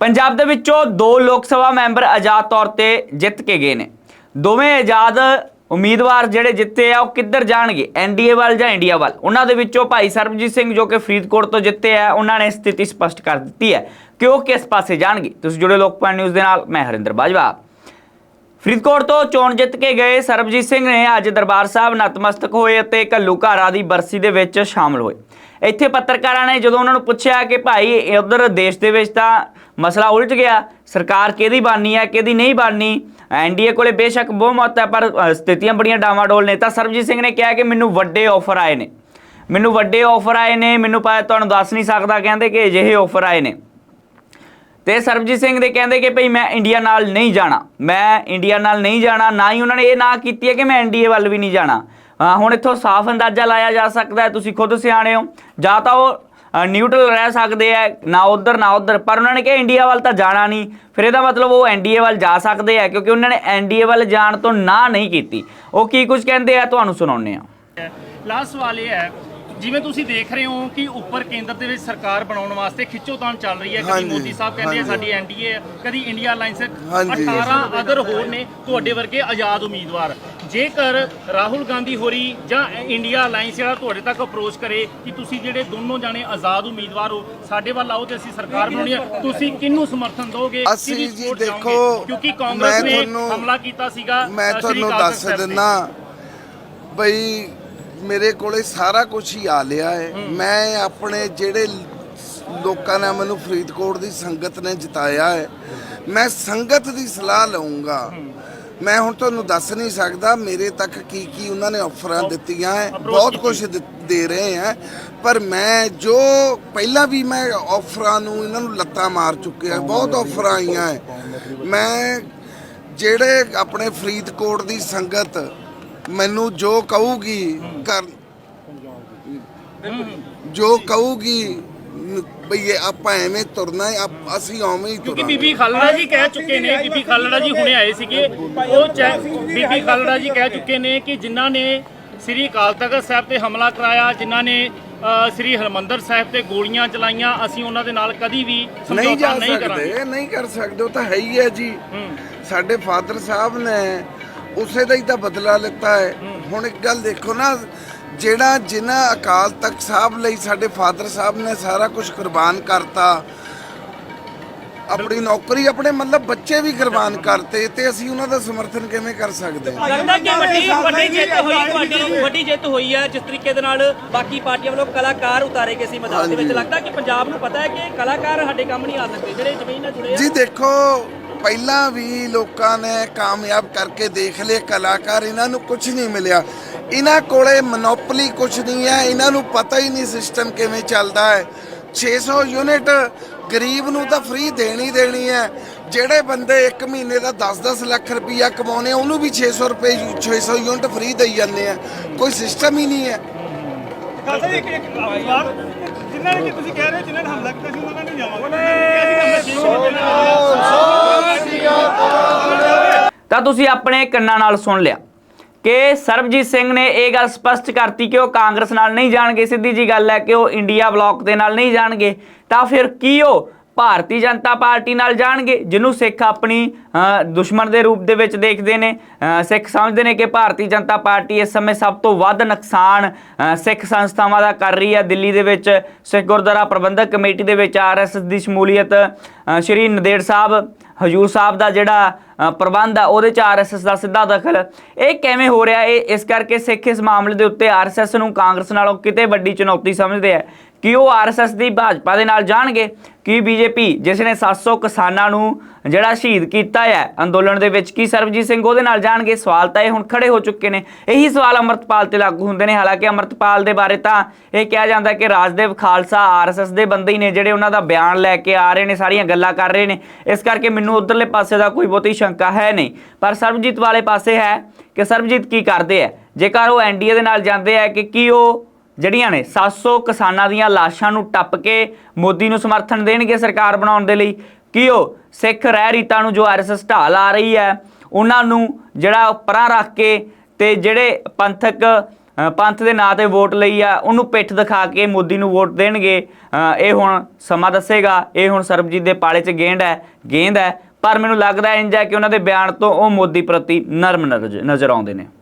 ਪੰਜਾਬ ਦੇ ਵਿੱਚੋਂ ਦੋ ਲੋਕ ਸਭਾ ਮੈਂਬਰ ਆਜ਼ਾਦ ਤੌਰ ਤੇ ਜਿੱਤ ਕੇ ਗਏ ਨੇ। ਦੋਵੇਂ ਆਜ਼ਾਦ ਉਮੀਦਵਾਰ ਜਿਹੜੇ ਜਿੱਤੇ ਆ, ਉਹ ਕਿੱਧਰ ਜਾਣਗੇ? ਐਨਡੀਏ ਵੱਲ ਜਾਂ ਇੰਡੀਆ ਵੱਲ? ਉਹਨਾਂ ਦੇ ਵਿੱਚੋਂ ਭਾਈ ਸਰਬਜੀਤ ਸਿੰਘ ਜੋ ਕਿ ਫਰੀਦਕੋਟ ਤੋਂ ਜਿੱਤੇ ਆ, ਉਹਨਾਂ ਨੇ ਸਥਿਤੀ ਸਪਸ਼ਟ ਕਰ ਦਿੱਤੀ ਹੈ ਕਿ ਉਹ ਕਿਸ ਪਾਸੇ ਜਾਣਗੇ? ਤੁਸੀਂ ਜੁੜੇ ਲੋਕਪਾਲ ਨਿਊਜ਼ ਦੇ ਨਾਲ, ਮੈਂ ਹਰਿੰਦਰ ਬਾਜਵਾ। ਫਰੀਦਕੋਟ ਤੋਂ ਚੋਣ ਜਿੱਤ ਕੇ ਗਏ ਸਰਬਜੀਤ ਸਿੰਘ ਨੇ ਅੱਜ ਦਰਬਾਰ ਸਾਹਿਬ ਨਤਮਸਤਕ ਹੋਏ ਅਤੇ ਘੱਲੂਘਾਰਾ ਦੀ ਬਰਸੀ ਦੇ ਵਿੱਚ ਸ਼ਾਮਲ ਹੋਏ। ਇੱਥੇ ਪੱਤਰਕਾਰਾਂ ਨੇ ਜਦੋਂ ਉਹਨਾਂ ਨੂੰ ਪੁੱਛਿਆ ਕਿ ਭਾਈ ਉਧਰ ਦੇਸ਼ ਦੇ ਵਿੱਚ ਤਾਂ ਮਸਲਾ ਉਲਝ ਗਿਆ। ਸਰਕਾਰ ਕਿਹਦੀ ਬਾਨੀ ਹੈ, ਕਿਹਦੀ ਨਹੀਂ ਬਾਨੀ ਐਨਡੀਏ ਕੋਲੇ ਬੇਸ਼ੱਕ ਬਹੁਮਤ ਹੈ, ਪਰ ਸਥਿਤੀਆਂ ਬੜੀਆਂ ਡਾਵਾਡੋਲ ਨੇ। ਤਾਂ ਸਰਬਜੀਤ ਸਿੰਘ ਨੇ ਕਿਹਾ ਕਿ ਮੈਨੂੰ ਵੱਡੇ ਆਫਰ ਆਏ ਨੇ। ਮੈਨੂੰ ਵੱਡੇ ਆਫਰ ਆਏ ਨੇ, ਮੈਨੂੰ ਪਾ, ਤੁਹਾਨੂੰ ਦੱਸ ਨਹੀਂ ਸਕਦਾ, ਕਹਿੰਦੇ ਕਿ ਅਜਿਹੇ ਆਫਰ ਆਏ ਨੇ। ਤੇ ਸਰਬਜੀਤ ਸਿੰਘ ਦੇ ਕਹਿੰਦੇ ਕਿ ਭਈ, ਮੈਂ ਇੰਡੀਆ ਨਾਲ ਨਹੀਂ ਜਾਣਾ। ਮੈਂ ਇੰਡੀਆ ਨਾਲ ਨਹੀਂ ਜਾਣਾ, ਨਾ ਹੀ ਉਹਨਾਂ ਨੇ ਇਹ ਨਾ ਕੀਤੀ ਹੈ ਕਿ ਮੈਂ ਐਨਡੀਏ ਵੱਲ ਵੀ ਨਹੀਂ ਜਾਣਾ। ਹੁਣ ਇੱਥੋਂ ਸਾਫ਼ ਅੰਦਾਜ਼ਾ ਲਾਇਆ ਜਾ ਸਕਦਾ ਹੈ ਤੁਸੀਂ ਖੁਦ ਸਿਆਣੇ ਹੋ। ਜਾਂ ਤਾਂ ਉਹ ਨਿਊਟਰਲ ਰਹਿ ਸਕਦੇ ਆ ਨਾ ਉਧਰ ਨਾ ਉਧਰ। ਪਰ ਉਹਨਾਂ ਨੇ ਕਿਹਾ ਇੰਡੀਆ ਵੱਲ ਤਾਂ ਜਾਣਾ ਨਹੀਂ। ਫਿਰ ਇਹਦਾ ਮਤਲਬ ਉਹ ਐਨਡੀਏ ਵੱਲ ਜਾ ਸਕਦੇ ਆ ਕਿਉਂਕਿ ਉਹਨਾਂ ਨੇ ਐਨਡੀਏ ਵੱਲ ਜਾਣ ਤੋਂ ਨਾ ਨਹੀਂ ਕੀਤੀ। ਉਹ ਕੀ ਕੁਝ ਕਹਿੰਦੇ ਆ ਤੁਹਾਨੂੰ ਸੁਣਾਉਂਦੇ ਆ ਲਾਸਟ ਸਵਾਲ ਇਹ ਹੈ ਜਿਵੇਂ ਤੁਸੀਂ ਦੇਖ ਰਹੇ ਹੋ ਕਿ ਉੱਪਰ ਕੇਂਦਰ ਦੇ ਵਿੱਚ ਸਰਕਾਰ ਬਣਾਉਣ ਵਾਸਤੇ ਖਿੱਚੋਤਾਣ ਚੱਲ ਰਹੀ ਹੈ। ਕਦੀ ਮੋਦੀ ਸਾਹਿਬ ਕਹਿੰਦੇ ਆ। ਸਾਡੀ ਐਨਡੀਏ ਹੈ ਕਦੀ ਇੰਡੀਆ ਅਲਾਈਅੰਸ ਹੈ। ਹਾਂਜੀ। 18 ਅਦਰ ਹੋਰ ਨੇ ਤੁਹਾਡੇ ਵਰਗੇ ਆਜ਼ਾਦ ਉਮੀਦਵਾਰ। ਜੇਕਰ ਰਾਹੁਲ ਗਾਂਧੀ ਹੋਰੀ ਜਾਂ ਇੰਡੀਆ ਅਲਾਈਅੰਸ ਜਿਹੜਾ ਤੁਹਾਡੇ ਤੱਕ ਅਪਰੋਚ ਕਰੇ ਕਿ ਤੁਸੀਂ ਜਿਹੜੇ ਦੋਨੋਂ ਜਾਣੇ ਆਜ਼ਾਦ ਉਮੀਦਵਾਰ ਹੋ ਸਾਡੇ ਵੱਲ ਆਓ ਤੇ ਅਸੀਂ ਸਰਕਾਰ ਬਣਾਉਣੀ ਹੈ ਤੁਸੀਂ ਕਿਹਨੂੰ ਸਮਰਥਨ ਦੋਗੇ? ਅਸੀਂ ਜੀ ਦੇਖੋ? ਕਿਉਂਕਿ ਕਾਂਗਰਸ ਨੇ ਹਮਲਾ ਕੀਤਾ ਸੀਗਾ ਮੈਂ ਤੁਹਾਨੂੰ ਦੱਸ। ਦਿੰਨਾ ਬਈ ਮੇਰੇ ਕੋਲੇ ਸਾਰਾ ਕੁਝ ਹੀ ਆ ਲਿਆ ਹੈ। ਮੈਂ ਆਪਣੇ ਜਿਹੜੇ ਲੋਕਾਂ ਨੇ ਮੈਨੂੰ ਫਰੀਦਕੋਟ ਦੀ ਸੰਗਤ ਨੇ ਜਿਤਾਇਆ ਹੈ ਮੈਂ ਸੰਗਤ ਦੀ ਸਲਾਹ ਲਵਾਂਗਾ ਮੈਂ ਹੁਣ ਤੁਹਾਨੂੰ ਦੱਸ ਨਹੀਂ ਸਕਦਾ ਮੇਰੇ ਤੱਕ ਕੀ ਕੀ ਉਹਨਾਂ ਨੇ ਆਫਰਾਂ ਦਿੱਤੀਆਂ ਹੈ। ਬਹੁਤ ਕੁਝ ਦੇ ਰਹੇ ਹੈ। ਪਰ ਮੈਂ ਜੋ ਪਹਿਲਾਂ ਵੀ ਮੈਂ ਆਫਰਾਂ ਨੂੰ ਇਹਨਾਂ ਨੂੰ ਲੱਤਾਂ ਮਾਰ ਚੁੱਕਿਆ ਬਹੁਤ ਆਫਰਾਂ ਆਈਆਂ ਹੈ। ਮੈਂ ਜਿਹੜੇ ਆਪਣੇ ਫਰੀਦਕੋਟ ਦੀ ਸੰਗਤ ਮੈਨੂੰ ਜੋ ਕਹੂਗੀ ਕਰ ਜੋ ਕਹੂਗੀ ਬਈ ਇਹ ਆਪਾਂ ਐਵੇਂ ਤੁਰਨਾ ਹੈ ਆਪ- ਅਸੀਂ ਉਵੇਂ ਹੀ ਕਿਉਂਕਿ ਤੁਰਾਂਗੇ। ਬੀਬੀ ਖਾਲੜਾ ਜੀ ਕਹਿ ਚੁੱਕੇ ਨੇ ਬੀਬੀ ਖਾਲੜਾ ਜੀ ਹੁਣੇ ਆਏ ਸੀਗੇ। ਉਹ ਚੈ- ਬੀਬੀ ਖਾਲੜਾ ਜੀ ਕਹਿ ਚੁੱਕੇ ਨੇ ਕਿ ਜਿਨ੍ਹਾਂ ਨੇ ਸ੍ਰੀ ਅਕਾਲ ਤਖਤ ਸਾਹਿਬ ਤੇ ਹਮਲਾ ਕਰਾਇਆ ਜਿਨ੍ਹਾਂ ਨੇ ਅ, ਸ੍ਰੀ ਹਰਮੰਦਰ ਸਾਹਿਬ ਤੇ ਗੋਲੀਆਂ ਚਲਾਈਆਂ ਅਸੀਂ ਉਹਨਾਂ ਦੇ ਨਾਲ ਕਦੀ ਵੀ ਨਹੀਂ ਸਮਝੌਤਾ ਜਾ ਨਹੀਂ ਕਰਾਂਗੇ। ਸਕਦੇ ਨਹੀਂ ਕਰ ਸਕਦੇ ਉਹ ਤਾਂ ਹੈ ਹੀ ਹੈ ਜੀ। ਸਾਡੇ ਫਾਦਰ ਸਾਹਿਬ ਨੇ ਉਸੇ ਦਾ ਹੀ ਤਾਂ ਬਦਲਾ ਲਿੱਤਾ ਹੈ। ਹੁਣ ਇੱਕ ਗੱਲ ਦੇਖੋ ਨਾ ਜਿਹੜਾ ਜਿਨ੍ਹਾਂ ਅਕਾਲ ਤਖਤ ਸਾਹਿਬ ਲਈ ਸਾਡੇ ਫਾਦਰ ਸਾਹਿਬ ਨੇ ਸਾਰਾ ਕੁਝ ਕੁਰਬਾਨ ਕਰਤਾ ਆਪਣੀ ਨੌਕਰੀ ਆਪਣੇ ਮਤਲਬ ਬੱਚੇ ਵੀ ਕੁਰਬਾਨ ਕਰਤੇ ਤੇ ਅਸੀਂ ਉਹਨਾਂ ਦਾ ਸਮਰਥਨ ਕਿਵੇਂ ਕਰ ਸਕਦੇ ਹਾਂ? ਲੱਗਦਾ ਕਿ ਵੱਡੀ ਵੱਡੀ ਜਿੱਤ ਹੋਈ ਤੁਹਾਡੀ ਵੱਡੀ ਜਿੱਤ ਹੋਈ ਹੈ ਜਿਸ ਤਰੀਕੇ ਦੇ ਨਾਲ ਬਾਕੀ ਪਾਰਟੀਆਂ ਵੱਲੋਂ ਕਲਾਕਾਰ ਉਤਾਰੇ ਗਏ ਸੀ ਮੈਦਾਨ ਦੇ ਵਿੱਚ। ਲੱਗਦਾ ਕਿ ਪੰਜਾਬ ਨੂੰ ਪਤਾ ਹੈ ਕਿ ਕਲਾਕਾਰ ਸਾਡੇ ਕੰਮ ਨਹੀਂ ਆ ਸਕਦੇ ਜਿਹੜੇ ਜ਼ਮੀਨ ਨਾਲ ਜੁੜੇ ਜੀ ਦੇਖੋ ਪਹਿਲਾਂ ਵੀ ਲੋਕਾਂ ਨੇ ਕਾਮਯਾਬ ਕਰਕੇ ਦੇਖ ਲਏ ਕਲਾਕਾਰ ਇਹਨਾਂ ਨੂੰ ਕੁਝ ਨਹੀਂ ਮਿਲਿਆ। ਇਹਨਾਂ ਕੋਲੇ ਮੋਨੋਪੋਲੀ ਕੁਝ ਨਹੀਂ ਹੈ ਇਹਨਾਂ ਨੂੰ ਪਤਾ ਹੀ ਨਹੀਂ ਸਿਸਟਮ ਕਿਵੇਂ ਚੱਲਦਾ ਹੈ। 600 ਯੂਨਿਟ ਗਰੀਬ ਨੂੰ ਤਾਂ ਫ੍ਰੀ ਦੇਣੀ ਦੇਣੀ ਹੈ। ਜਿਹੜੇ ਬੰਦੇ 1 ਮਹੀਨੇ ਦਾ 10-10 ਲੱਖ ਰੁਪਈਆ ਕਮਾਉਣੇ ਆ, ਉਹਨੂੰ ਵੀ 600 ਰੁਪਏ 600 ਯੂਨਿਟ ਫ੍ਰੀ ਦੇਈ ਜਾਂਦੇ ਆ। ਕੋਈ ਸਿਸਟਮ ਹੀ ਨਹੀਂ ਹੈ। ਖਾਲਸਾ ਜੀ ਇੱਕ ਇੱਕ ਸਵਾਲ ਜਿਨ੍ਹਾਂ ਨੇ ਕਿ ਤੁਸੀਂ ਕਹਿ ਰਹੇ ਹੋ ਜਿਨ੍ਹਾਂ ਨੇ ਹਮਲਾ ਕੀਤਾ ਸੀ ਉਹਨਾਂ ਨੇ ਨਹੀਂ ਜਾਵਾਂਗੇ। ਤਾਂ ਤੁਸੀਂ ਆਪਣੇ ਕੰਨਾਂ ਨਾਲ ਸੁਣ ਲਿਆ। ਕਿ ਸਰਬਜੀਤ ਸਿੰਘ ਨੇ ਇਹ ਗੱਲ ਸਪਸ਼ਟ ਕਰਤੀ ਕਿ ਉਹ ਕਾਂਗਰਸ ਨਾਲ ਨਹੀਂ ਜਾਣਗੇ, ਸਿੱਧੀ ਜੀ ਗੱਲ ਹੈ ਕਿ ਉਹ ਇੰਡੀਆ ਬਲਾਕ ਦੇ ਨਾਲ ਨਹੀਂ ਜਾਣਗੇ, ਤਾਂ ਫਿਰ ਕੀ ਉਹ ਭਾਰਤੀ ਜਨਤਾ ਪਾਰਟੀ ਨਾਲ ਜਾਣਗੇ, ਜਿਹਨੂੰ ਸਿੱਖ ਆਪਣੀ ਦੁਸ਼ਮਣ ਦੇ ਰੂਪ ਦੇ ਵਿੱਚ ਦੇਖਦੇ ਨੇ। ਸਿੱਖ ਸਮਝਦੇ ਨੇ ਕਿ ਭਾਰਤੀ ਜਨਤਾ ਪਾਰਟੀ ਇਸ ਸਮੇਂ ਸਭ ਤੋਂ ਵੱਧ ਨੁਕਸਾਨ ਸਿੱਖ ਸੰਸਥਾਵਾਂ ਦਾ ਕਰ ਰਹੀ ਹੈ। ਦਿੱਲੀ ਦੇ ਵਿੱਚ ਸਿੱਖ ਗੁਰਦੁਆਰਾ ਪ੍ਰਬੰਧਕ ਕਮੇਟੀ ਦੇ ਵਿੱਚ ਆਰਐਸਐਸ ਦੀ ਸ਼ਮੂਲੀਅਤ ਸ਼੍ਰੀ ਨਦੇੜ ਸਾਹਿਬ, ਹਜੂਰ ਸਾਹਿਬ ਦਾ ਜਿਹੜਾ ਪ੍ਰਬੰਧ ਆ, ਉਹਦੇ ਚ ਆਰਐਸਐਸ ਦਾ ਸਿੱਧਾ ਦਖਲ। ਇਹ ਕਿਵੇਂ ਹੋ ਰਿਹਾ? ਇਹ ਇਸ ਕਰਕੇ ਸਿੱਖ ਇਸ ਮਾਮਲੇ ਦੇ ਉੱਤੇ ਆਰਐਸਐਸ ਨੂੰ ਕਾਂਗਰਸ ਨਾਲੋਂ ਕਿਤੇ ਵੱਡੀ ਚੁਣੌਤੀ ਸਮਝਦੇ ਆ। ਕਿ ਉਹ ਆਰਐਸਐਸ ਦੀ ਭਾਜਪਾ ਦੇ ਨਾਲ ਜਾਣਗੇ ਕਿ ਬੀਜੇਪੀ ਜਿਸ ਨੇ 700 ਕਿਸਾਨਾਂ ਨੂੰ ਜਿਹੜਾ ਸ਼ਹੀਦ ਕੀਤਾ ਹੈ ਅੰਦੋਲਨ ਦੇ ਵਿੱਚ, ਕੀ ਸਰਬਜੀਤ ਸਿੰਘ ਉਹਦੇ ਨਾਲ ਜਾਣਗੇ? ਸਵਾਲ ਤਾਂ ਇਹ ਹੁਣ ਖੜੇ ਹੋ ਚੁੱਕੇ ਨੇ। ਇਹੀ ਸਵਾਲ ਅਮਰਤਪਾਲ ਤੇ ਲਾਗੂ ਹੁੰਦੇ ਨੇ। ਹਾਲਾਂਕਿ ਅਮਰਤਪਾਲ ਦੇ ਬਾਰੇ ਤਾਂ ਇਹ ਕਿਹਾ ਜਾਂਦਾ ਕਿ ਰਾਜਦੇਵ ਖਾਲਸਾ ਆਰਐਸਐਸ ਦੇ ਬੰਦੇ ਹੀ ਨੇ, ਜਿਹੜੇ ਉਹਨਾਂ ਦਾ ਬਿਆਨ ਲੈ ਕੇ ਆ ਰਹੇ ਨੇ, ਸਾਰੀਆਂ ਗੱਲਾਂ ਕਰ ਰਹੇ ਨੇ। ਇਸ ਕਰਕੇ ਮੈਨੂੰ ਉਧਰਲੇ ਪਾਸੇ ਦਾ ਕੋਈ ਬਹੁਤੀ ਸ਼ੰਕਾ ਹੈ ਨਹੀਂ। ਪਰ ਸਰਬਜੀਤ ਵਾਲੇ ਪਾਸੇ ਹੈ ਕਿ ਸਰਬਜੀਤ ਕੀ ਕਰਦੇ ਆ ਜੇਕਰ ਉਹ ਐਨਡੀਏ ਦੇ ਨਾਲ ਜਾਂਦੇ ਆ ਕਿ ਕੀ ਉਹ ਜਿਹੜੀਆਂ ਨੇ 700 ਕਿਸਾਨਾਂ ਦੀਆਂ ਲਾਸ਼ਾਂ ਨੂੰ ਟੱਪ ਕੇ ਮੋਦੀ ਨੂੰ ਸਮਰਥਨ ਦੇਣਗੇ ਸਰਕਾਰ ਬਣਾਉਣ ਦੇ ਲਈ। ਕਿ ਉਹ ਸਿੱਖ ਰਹਿ ਰੀਤਾਂ ਨੂੰ ਜੋ ਆਰਐਸਐਸ ਢਾਲ ਆ ਰਹੀ ਹੈ, ਉਹਨਾਂ ਨੂੰ ਜਿਹੜਾ ਪਰਾਂ ਰੱਖ ਕੇ ਤੇ ਜਿਹੜੇ ਪੰਥਕ ਪੰਥ ਦੇ ਨਾਂ ਤੇ ਵੋਟ ਲਈ ਆ, ਉਹਨੂੰ ਪਿੱਠ ਦਿਖਾ ਕੇ ਮੋਦੀ ਨੂੰ ਵੋਟ ਦੇਣਗੇ। ਇਹ ਹੁਣ ਸਮਾਂ ਦੱਸੇਗਾ। ਇਹ ਹੁਣ ਸਰਬਜੀਤ ਦੇ ਪਾਲੇ 'ਚ ਗੇਂਦ ਹੈ ਗੇਂਦ ਹੈ। ਪਰ ਮੈਨੂੰ ਲੱਗਦਾ ਇੰਜ ਹੈ ਕਿ ਉਹਨਾਂ ਦੇ ਬਿਆਨ ਤੋਂ ਉਹ ਮੋਦੀ ਪ੍ਰਤੀ ਨਰਮ ਨਜ਼ਰ ਨਜ਼ਰ ਆਉਂਦੇ ਨੇ।